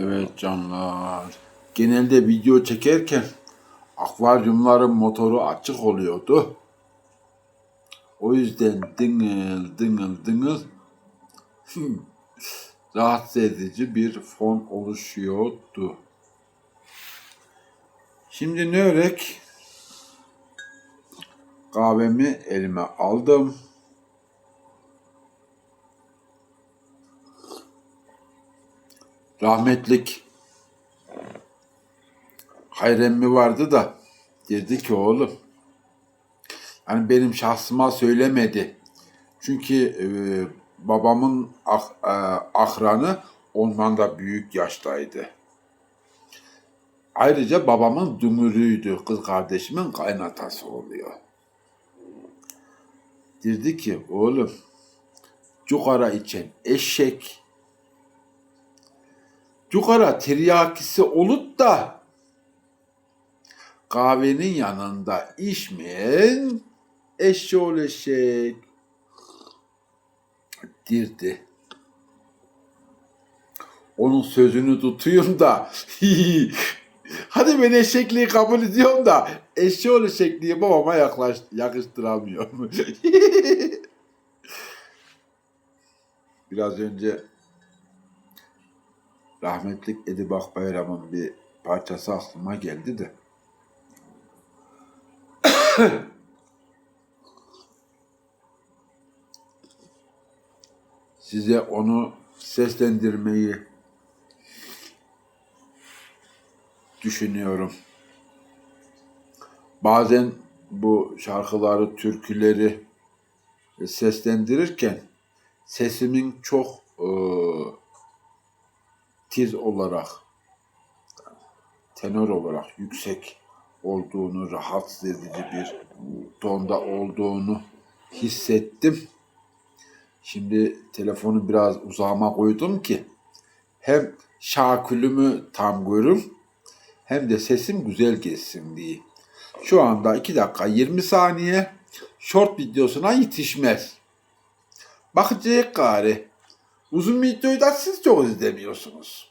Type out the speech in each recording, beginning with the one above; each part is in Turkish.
Evet canlar. Genelde video çekerken akvaryumların motoru açık oluyordu. O yüzden dıngıl dıngıl dıngıl rahatsız edici bir fon oluşuyordu. Şimdi ne örek? Kahvemi elime aldım. Rahmetlik Hayremmi vardı da dedi ki oğlum yani benim şahsıma söylemedi. Çünkü e, babamın ah, e, akranı ondan da büyük yaştaydı. Ayrıca babamın dümürüydü. Kız kardeşimin kaynatası oluyor. Dedi ki oğlum cukara içen eşek cukara tiryakisi olup da kahvenin yanında içmeyen eşşoğlu eşek dirdi. Onun sözünü tutuyum da hadi ben eşekliği kabul ediyorum da eşşoğlu babama yaklaş, yakıştıramıyorum. Biraz önce rahmetlik Edip Akbayram'ın bir parçası aklıma geldi de. Size onu seslendirmeyi düşünüyorum. Bazen bu şarkıları, türküleri seslendirirken sesimin çok e, tiz olarak, tenor olarak yüksek olduğunu, rahatsız edici bir tonda olduğunu hissettim. Şimdi telefonu biraz uzağıma koydum ki hem şakülümü tam görüm hem de sesim güzel geçsin diye. Şu anda 2 dakika 20 saniye short videosuna yetişmez. Bakacak gari. Uzun videoyu da siz çok izlemiyorsunuz.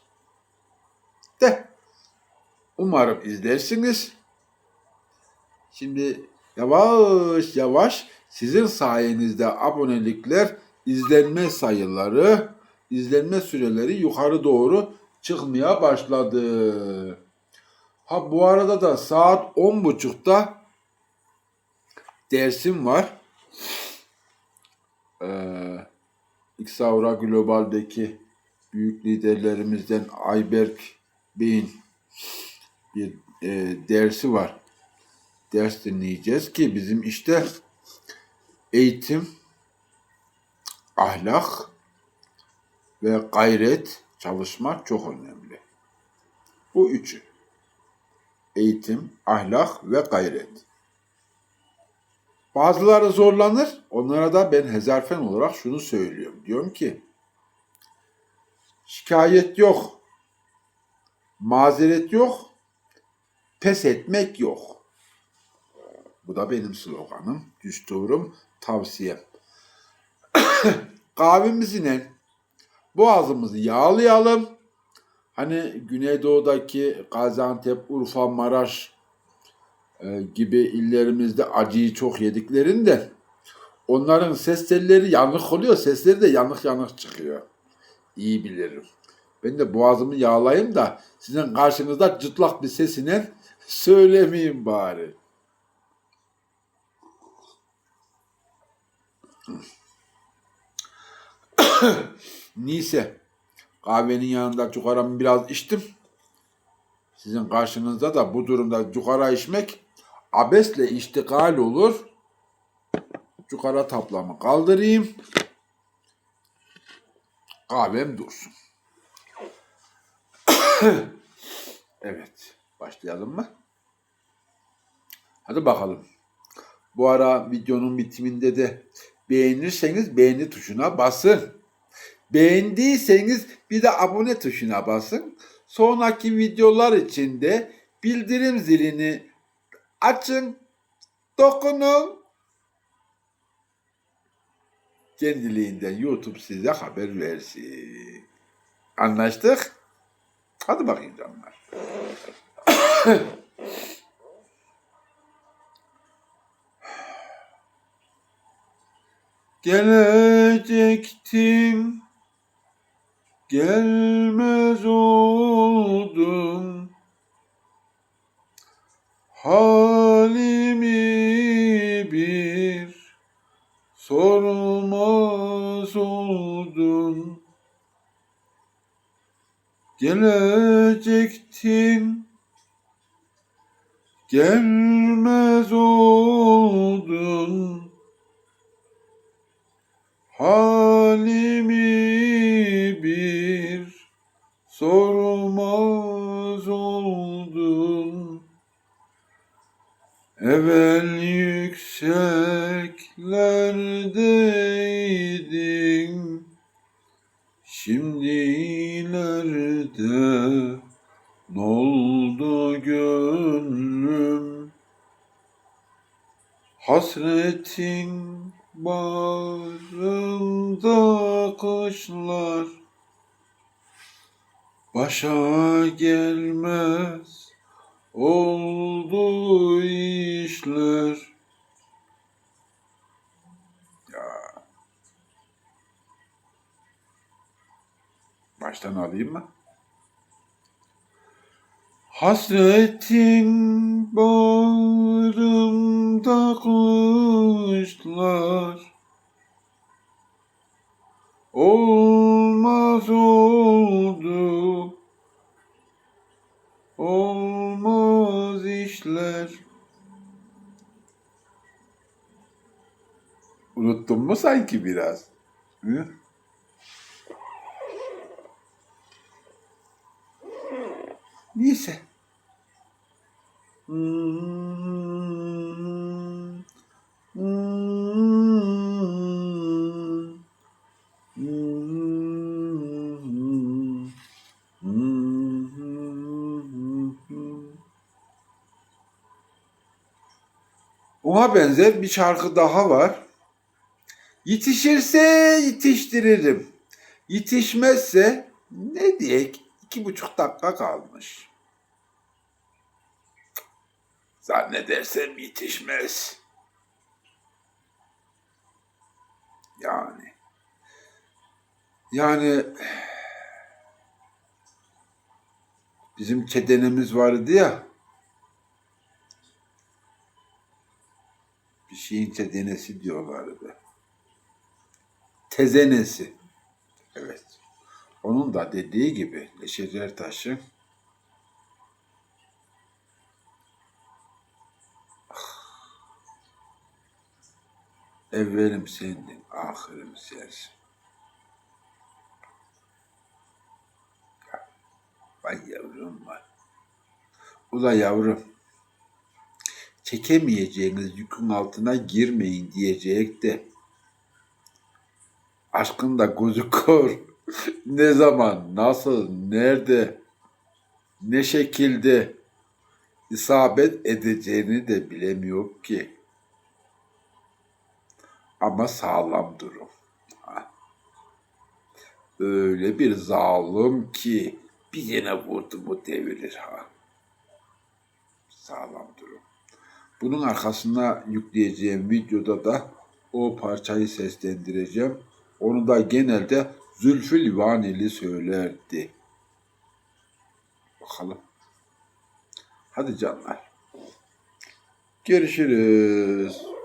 De. Umarım izlersiniz. Şimdi yavaş yavaş sizin sayenizde abonelikler, izlenme sayıları, izlenme süreleri yukarı doğru çıkmaya başladı. Ha bu arada da saat 10.30'da dersim var. Ee, Xavra Global'deki büyük liderlerimizden Ayberk Bey'in bir e, dersi var. Ders dinleyeceğiz ki bizim işte eğitim, ahlak ve gayret çalışmak çok önemli. Bu üçü. Eğitim, ahlak ve gayret. Bazıları zorlanır. Onlara da ben hezarfen olarak şunu söylüyorum. Diyorum ki şikayet yok. Mazeret yok. Pes etmek yok. Bu da benim sloganım, düsturum, tavsiyem. Kahvemizle boğazımızı yağlayalım. Hani Güneydoğu'daki Gaziantep, Urfa, Maraş e, gibi illerimizde acıyı çok yediklerinde onların ses telleri yanık oluyor. Sesleri de yanık yanık çıkıyor. İyi bilirim. Ben de boğazımı yağlayayım da sizin karşınızda cıtlak bir sesine söylemeyeyim bari. Neyse kahvenin yanında cukaramı biraz içtim. Sizin karşınızda da bu durumda cukara içmek abesle iştikal olur. Cukara taplamı kaldırayım. Kahvem dursun. evet. Başlayalım mı? Hadi bakalım. Bu ara videonun bitiminde de beğenirseniz beğeni tuşuna basın. Beğendiyseniz bir de abone tuşuna basın. Sonraki videolar için de bildirim zilini açın, dokunun. Kendiliğinden YouTube size haber versin. Anlaştık? Hadi bakayım canlar. Gelecektim, gelmez oldum. Halimi bir sormaz oldun. Gelecektim, gelmez oldun. Halimi bir sormaz oldun. Evvel yükseklerdeydin, şimdi ileride noldu gönlüm? Hasretin bağrımda kışlar, başa gelmez oldu işler. Baştan alayım mı? Hasretin bağrımda kışlar Olmaz oldu Olmaz işler Unuttun mu sanki biraz? Hı? Neyse. Hmm. Benzer bir şarkı daha var. Yetişirse yetiştiririm. Yetişmezse ne diyek? İki buçuk dakika kalmış. Zannedersem yetişmez. Yani. Yani bizim çedenemiz vardı ya. Bir şeyin çedenesi diyorlardı. Tezenesi. Evet. Onun da dediği gibi Neşet Ertaş'ın Evvelim sendin, ahirim sensin. Vay yavrum var. Ula yavrum, çekemeyeceğiniz yükün altına girmeyin diyecek de aşkın da gözü kör. ne zaman, nasıl, nerede, ne şekilde isabet edeceğini de bilemiyor ki. Ama sağlam durum. Öyle bir zalim ki bir yine vurdu mu devirir ha. Sağlam durum. Bunun arkasına yükleyeceğim videoda da o parçayı seslendireceğim. Onu da genelde Zülfü Livaneli söylerdi. Bakalım. Hadi canlar. Görüşürüz.